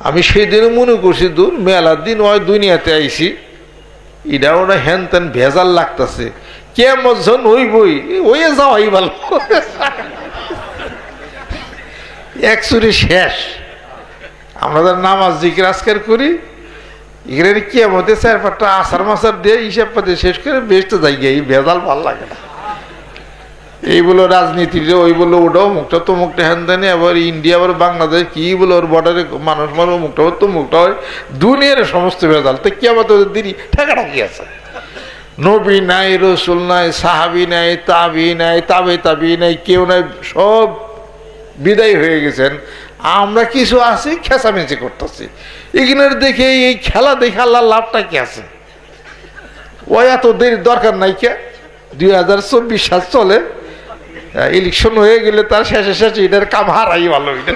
আমি সেই দিনে মনে করছি, দূর, মেলার দিন ওই দুনিয়াতে আইছি। এটা ওরা হ্যান ত্যান ভেজাল লাগতেছে। কেমন জন ওই বই ওই যাওয়াই ভালো। একচুরি শেষ। আমরা নামাজ, জিকির, আজকার করি, এখানে কি আমাদের চার পাঁচটা আসার মাসার দিয়ে হিসাব পাতে শেষ করে বেস্ট যাই গিয়ে ভেজাল ভালো লাগে না। এই বলো রাজনীতির ওই বলল ওটাও মুখটা তো মুখটা হ্যান দেনে, আবার ইন্ডিয়া, আবার বাংলাদেশ, কি বলো ওর বর্ডারে মানুষ মারো, মুখটা তো মুখটা হয় দুনিয়ার সমস্ত ভেজাল। তো কি আবার তোদের দিনই ঠেকাটা আছে? নবী নাই, রসুল নাই, সাহাবি নাই, তাবি নাই, তাবে তাবি নাই, কেউ নাই, সব বিদায় হয়ে গেছেন। আমরা কিছু আছি, খেঁচামেচি করতেছি। এখানের দেখে এই খেলা দেখে আল্লাহ লাভটা কি আছে? ওই এত দেরি দরকার নাই কে? দুই হাজার চব্বিশ সাল চলে ইলেকশন হয়ে গেলে তার শেষে শেষে এটার কাম হারাই ভালো এটা।